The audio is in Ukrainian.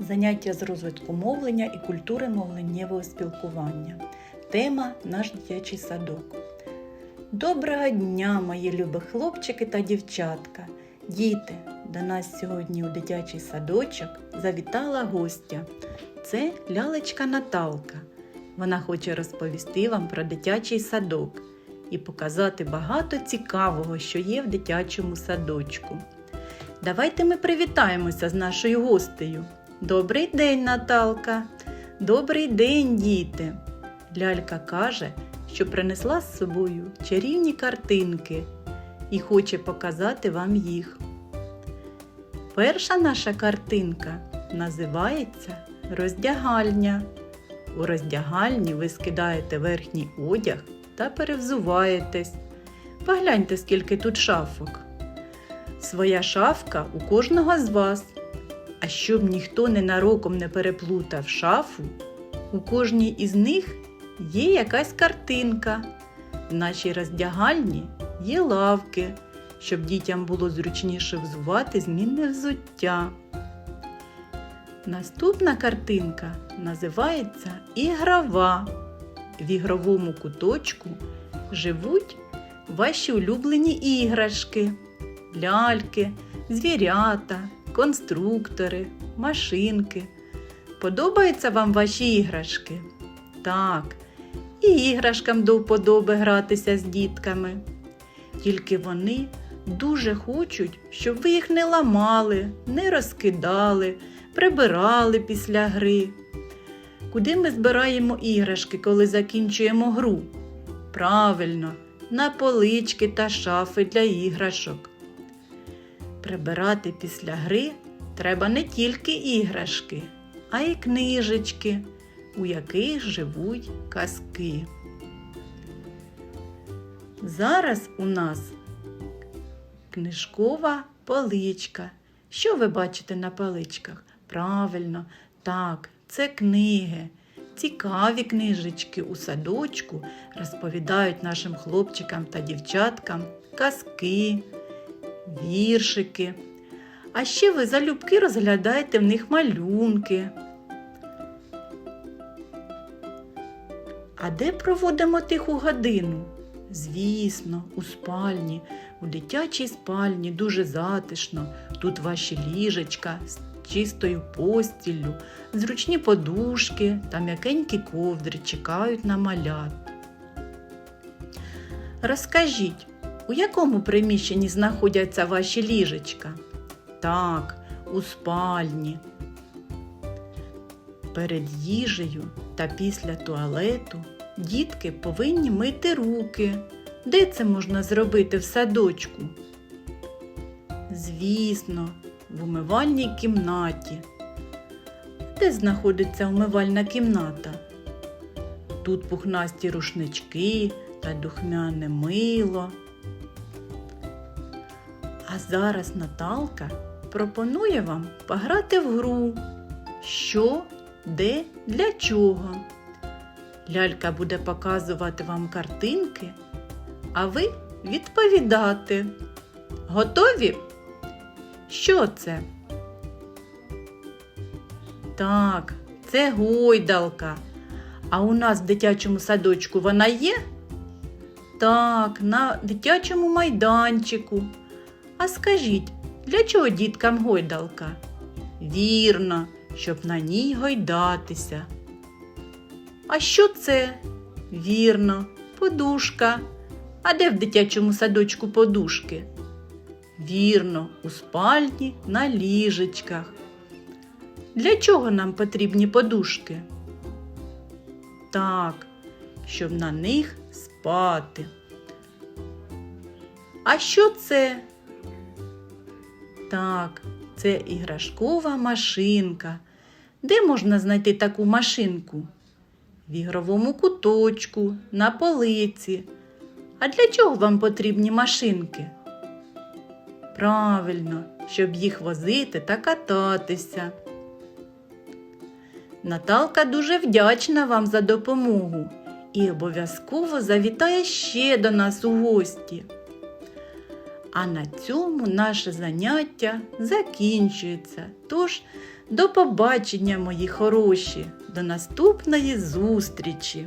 Заняття з розвитку мовлення і культури мовленнєвого спілкування. Тема Наш дитячий садок. Доброго дня, мої любі хлопчики та дівчатка. Діти, до нас сьогодні у дитячий садочок завітала гостя. Це лялечка Наталка. Вона хоче розповісти вам про дитячий садок і показати багато цікавого, що є в дитячому садочку. Давайте ми привітаємося з нашою гостею. Добрий день, Наталка! Добрий день, діти! Лялька каже, що принесла з собою чарівні картинки і хоче показати вам їх. Перша наша картинка називається Роздягальня. У роздягальні ви скидаєте верхній одяг та перевзуваєтесь. Погляньте, скільки тут шафок. Своя шафка у кожного з вас. А щоб ніхто ненароком не переплутав шафу, у кожній із них є якась картинка. В нашій роздягальні є лавки, щоб дітям було зручніше взувати змінне взуття. Наступна картинка називається Ігрова. В ігровому куточку живуть ваші улюблені іграшки, ляльки, звірята, конструктори, машинки. Подобаються вам ваші іграшки? Так, і іграшкам до вподоби гратися з дітками. Тільки вони дуже хочуть, щоб ви їх не ламали, не розкидали, прибирали після гри. Куди ми збираємо іграшки, коли закінчуємо гру? Правильно, на полички та шафи для іграшок. Прибирати після гри треба не тільки іграшки, а й книжечки, у яких живуть казки. Зараз у нас книжкова поличка. Що ви бачите на поличках? Правильно, так, це книги. Цікаві книжечки у садочку розповідають нашим хлопчикам та дівчаткам казки, віршики. А ще ви залюбки розглядаєте в них малюнки. А де проводимо тиху годину? Звісно, у спальні, у дитячій спальні дуже затишно. Тут ваші ліжечка з чистою постіллю, зручні подушки та м'якенькі ковдри чекають на малят. Розкажіть, у якому приміщенні знаходяться ваші ліжечка? Так, у спальні. Перед їжею та після туалету дітки повинні мити руки. Де це можна зробити в садочку? Звісно, в умивальній кімнаті. Де знаходиться умивальна кімната? Тут пухнасті рушнички та духмяне мило. А зараз Наталка пропонує вам пограти в гру. Що, де, для чого. Лялька буде показувати вам картинки, а ви відповідати. Готові? Що це? Так, це гойдалка. А у нас в дитячому садочку вона є? Так, на дитячому майданчику. А скажіть, для чого діткам гойдалка? Вірно, щоб на ній гойдатися. А що це? Вірно, подушка. А де в дитячому садочку подушки? Вірно, у спальні на ліжечках. Для чого нам потрібні подушки? Так, щоб на них спати. А що це? Так, це іграшкова машинка. Де можна знайти таку машинку? В ігровому куточку, на полиці. А для чого вам потрібні машинки? Правильно, щоб їх возити та кататися. Наталка дуже вдячна вам за допомогу і обов'язково завітає ще до нас у гості. А на цьому наше заняття закінчується. Тож, до побачення, мої хороші, до наступної зустрічі!